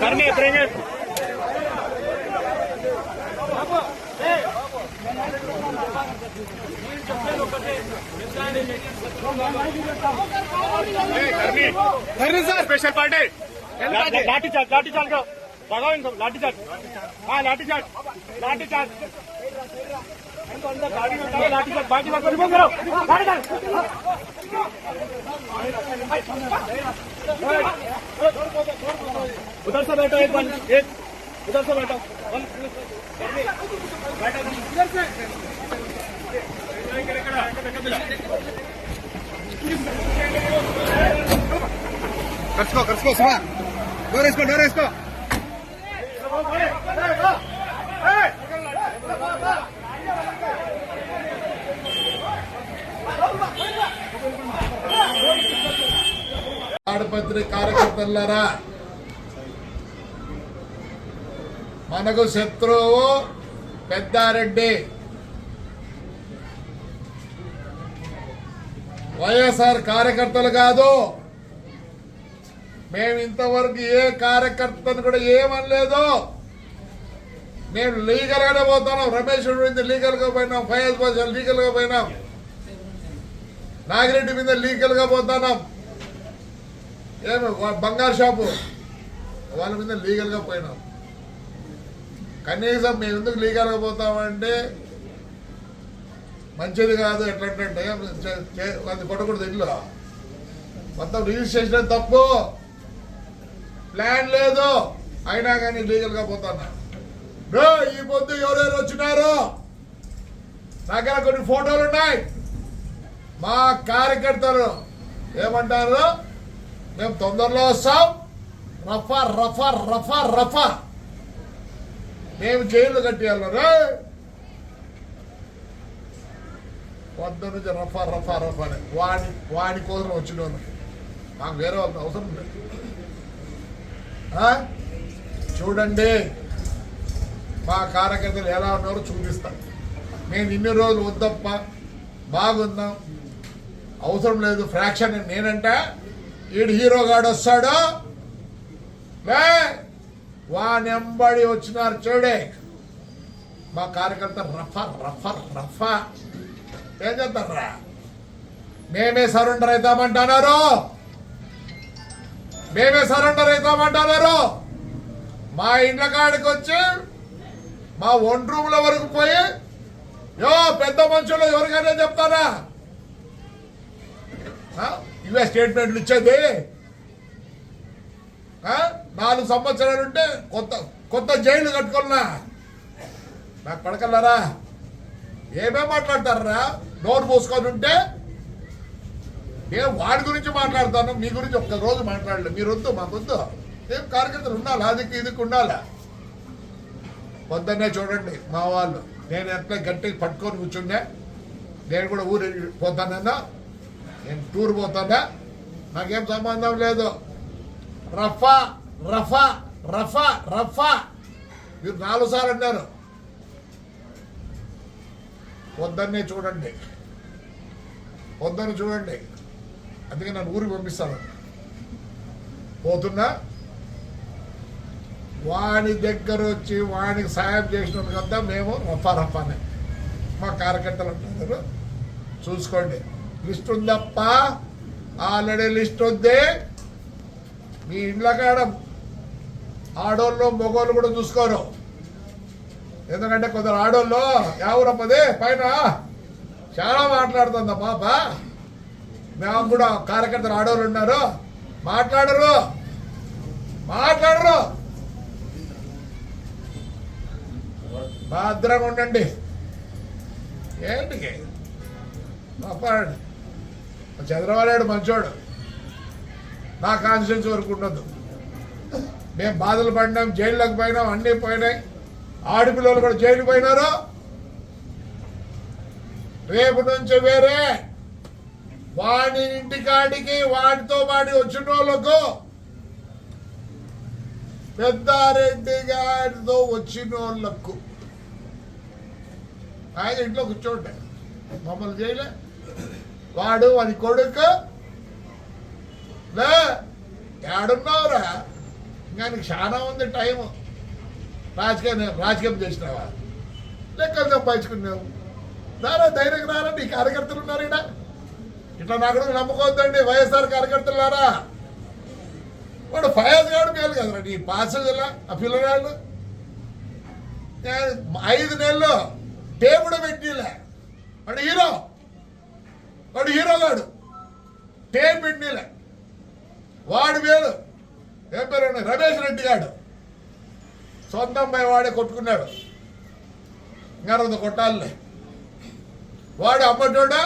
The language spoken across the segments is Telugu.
ధర్నీ ఎప్పుడేం చేస్తారు ధర్నీ సార్. Special party. లాఠీ చాలు లాఠీ చాలు इनको लाठी चार्ज हाँ लाठी चार्ज लाठी चार्ज लाठी उधर से बैठो, एक बार एक। उधर से बैठो। बैठो इधर से कस्को कस्को सुबह डोर इसको डोर इसको। ఆడపత్రి కార్యకర్తలారా మనకు శత్రువు పెద్దారెడ్డి. వైఎస్ఆర్ కార్యకర్తలు కాదు మేము ఇంతవరకు ఏ కార్యకర్తను కూడా ఏమనలేదు. మేము లీగల్ గానే పోతున్నాం. రమేష్ మీద లీగల్గా పోయినాం. ఫయాజ్ బాషా లీగల్గా పోయినాం. నాగిరెడ్డి మీద లీగల్గా పోతున్నాం. ఏమి బంగారు షాపు? వాళ్ళ మీద లీగల్గా పోయినాం. కనీసం మేము ఎందుకు లీగల్గా పోతామంటే మంచిది కాదు ఎట్లంటే అది కొట్టకూడదు ఇల్లు మొత్తం రిజిస్ట్రేషన్ తప్పు. ప్లాన్ లేదు. అయినా కానీ లీగల్గా పోతాను ఈ పొద్దు ఎవరెవరు వచ్చినారు? దగ్గర కొన్ని ఫోటోలు ఉన్నాయి. మా కార్యకర్తలు ఏమంటారు? మేము తొందరలో వస్తాం. రఫా రఫా రఫా రఫా. మేము జైలు కట్టేయాలి పొద్దు వద్ద నుంచి రఫా రఫా రఫా అని. వాడి వాడి కోసం వచ్చిన మాకు వేరే వాళ్ళ అవసరం లేదు. చూడండి. మా కార్యకర్తలు ఎలా ఉన్నారో చూపిస్తాం నేను ఇన్ని రోజులు వద్దప్ప బాగుందాం అవసరం లేదు ఫ్రాక్షన్ నేనంటే. ఈడు హీరో గాడు వస్తాడు. లే వానెంబడి వచ్చినారు చూడే. మా కార్యకర్త రఫ రఫ రఫ. ఏం చేస్తారా మేమే సరెండర్ అవుతామంటున్నారు. మేమే సరెండర్ అవుతామంటున్నారు మా ఇండ్ల కాడికి వచ్చి మా ఒంటి రూమ్ల వరకు పోయి యో పెద్ద మనుషులు ఎవరికైనా చెప్తారా? ఇవే స్టేట్మెంట్లు ఇచ్చేది. నాలుగు సంవత్సరాలు ఉంటే కొత్త కొత్త జైలు కట్టుకున్నా. నాకు పడకల్లారా ఏమేం మాట్లాడతారా? నోరు మూసుకొని ఉంటే నేను వాడి గురించి మాట్లాడతాను మీ గురించి ఒక్క రోజు మాట్లాడలేదు మీరొద్దు మాకొద్దు ఏం కార్యకర్తలు ఉండాలి? అదికి ఇదికి ఉండాలి? పొద్దున్నే చూడండి మా వాళ్ళు. నేను ఎట్లా గట్టిగా పట్టుకొని కూర్చుండే నేను కూడా ఊరు పోతానన్నా. నేను టూర్ పోతానా? నాకేం సంబంధం లేదు. రఫా రఫా రఫా రఫా. మీరు నాలుగు సార్లు అన్నారు. పొద్దున్నే చూడండి. పొద్దున్న చూడండి. అందుకే నన్ను ఊరికి పంపిస్తాను. పోతున్నా. వాని దగ్గర వచ్చి వానికి సాయం చేసిన కదా మేము రఫా రఫానే మా కార్యకర్తలు అంటున్నారు. చూసుకోండి. లిస్ట్ ఉందప్ప ఆల్రెడీ లిస్ట్ ఉంది మీ ఇండ్ల కాడ. ఆడోళ్ళు మగోళ్ళు కూడా చూసుకోరు. ఎందుకంటే కొందరు ఆడోళ్ళు ఎవరమ్మది పైన చాలా మాట్లాడుతుందా పాప? మేము కూడా కార్యకర్తలు ఆడవాళ్ళు ఉన్నారు. మాట్లాడరు. మాట్లాడరు. భద్రంగా ఉండండి. ఏంటికి? మాట్లాడండి. చంద్రబాబు నాయుడు మంచోడు. నా కాన్స్టిట్యూన్స్ వరకు ఉండదు. మేము బాధలు పడినాం జైల్లోకి పోయినాం అన్నీ పోయినాయి. ఆడపిల్లలు కూడా జైలు పోయినారు. రేపు నుంచి వేరే వాడి ఇంటికాడికి వాడితో వాడి వచ్చిన వాళ్ళకు పెద్దారెడ్డి గారితో వచ్చిన వాళ్ళకు ఆయన ఇంట్లో కూర్చోండి. మమ్మల్ని చేయలే. వాడు వాడి కొడుకు. లే ఏడున్నావురా? ఇంకా నీకు చాలా ఉంది టైం రాజకీయం రాజకీయం చేసినావా? లెక్కలు సంపాదించుకున్నావు. రారా ధైర్యం రారా? నీ కార్యకర్తలు ఉన్నారు ఈడ ఇట్లా నా గురించి నమ్ముకోవద్దండి వైఎస్ఆర్ కార్యకర్తలారా. వాడు ఫయాజ్ గారు మేలు కదరా నీ పాసలా ఆ పిల్లగాళ్ళు ఐదు నెలలు టేబుడు పెట్టిలే వాడు హీరో. వాడు హీరో గాడు. టేప్ పెట్టిలే వాడు మేలు. ఏం పేరు రమేష్ రెడ్డి గాడు. సొంత అమ్మాయి వాడే కొట్టుకున్నాడు. ఇంకా రెండు కొట్టాలే. వాడు అమ్మటోడా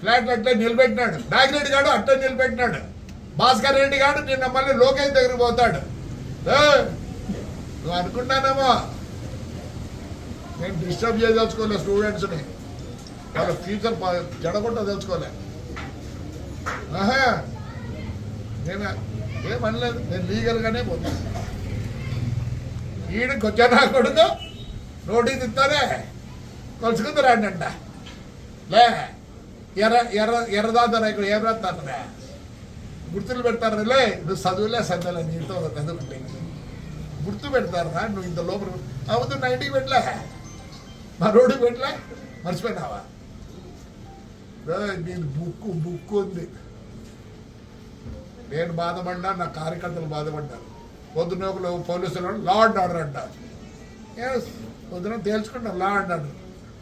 ఫ్లాట్ అట్లే నిలబెట్టినాడు. నాగిరెడ్డి గాడు అట్లే నిలబెట్టినాడు. భాస్కర్ రెడ్డి గాడు నిన్న మళ్ళీ లోకేష్ దగ్గరికి పోతాడు. నువ్వు అనుకుంటానేమో? నేను డిస్టర్బ్ చేయదలుచుకోలే స్టూడెంట్స్ని. వాళ్ళ ఫ్యూచర్ చెడగొట్ట తెలుసుకోలే. ఆహా. నేను ఏమనలేదు. నేను లీగల్గానే పోతాను ఈడికి వచ్చా నా కొడుకు నోటీస్ ఇస్తానే కొలుసుకుంది రండి అంట లే. ఎర్ర ఎర్ర ఎర్రదాంతరా ఇక్కడ ఏం రాస్తారా గుర్తులు పెడతారులే. నువ్వు చదువులే సందలే నీతో చదువుకుంటే గుర్తు పెడతారా నువ్వు ఇంత లోపల అవుతు నా ఇంటికి పెట్టలే. మా రోడ్డుకి పెట్టలే. మర్చిపోయినావా? నేను బుక్కు బుక్కు ఉంది. నేను బాధపడ్డా నా కార్యకర్తలు బాధపడ్డారు. పొద్దున ఒకరు పోలీసులు లా అండ్ ఆర్డర్ అంటారు. పొద్దున తేల్చుకుంటాం లా అండ్ ఆర్డర్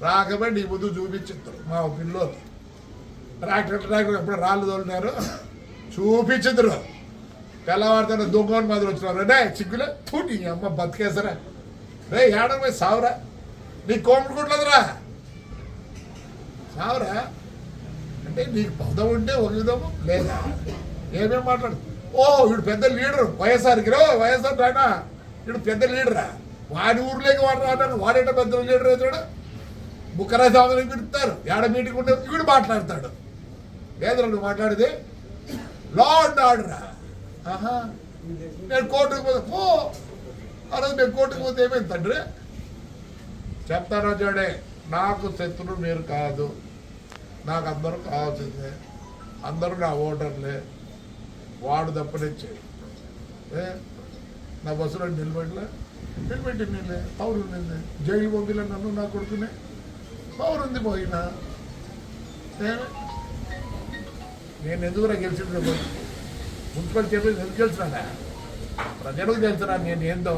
రాకపోయి నీ ముందు చూపించుతారు మా పిల్లలు. ట్రాక్టర్ ట్రాక్టర్ ఎప్పుడు రాళ్ళు తోలినారు చూపించుదురు తెల్లవారితో దొంగని మాదిరి వచ్చినారు. రే చిక్కులే తూటి అమ్మ బతికేసరా? రే ఏడవ పోయి సావురా. నీ కోమటి కుట్లదురా సావురా? అంటే నీకు పదం ఉంటే ఒక విధము లేదా? ఏమేం మాట్లాడు? ఓ వీడు పెద్ద లీడర్ వైఎస్ఆర్కి రో వైఎస్ఆర్ రానా వీడు పెద్ద లీడరా. వాడి ఊర్లోకి వాడు రాను వాడేట పెద్ద లీడర్ అవుతాడు బుక్కరాజు ఆమెను పిలుపుతారు ఏడ మీటింగ్ ఉండే వీడు మాట్లాడతాడు. లేదురా నువ్వు మాట్లాడేది లా అండ్ ఆహా. నేను కోర్టుకు పోతే పో. ఆ నేను కోర్టుకు పోతే ఏమైంది తండ్రి? చెప్తాను చూడే నాకు శత్రుడు మీరు కాదు. నాకు అందరూ కావాల్సిందే. అందరూ నా ఓటర్లే వాడు తప్పనిచ్చే ఏ? నా బస్సులో నిలబడలే. నిలబెట్టి నిలే పౌరు నింది జైలు పంపిలే నన్ను నా కొడుకునే. పౌరుంది పోయినా. ఏ? నేను ఎందుకురా గెలిచింది మున్సిపల్ చెప్పేసి ఎందుకు గెలిచినా ప్రజలకు తెలుసురా నేను ఏందో?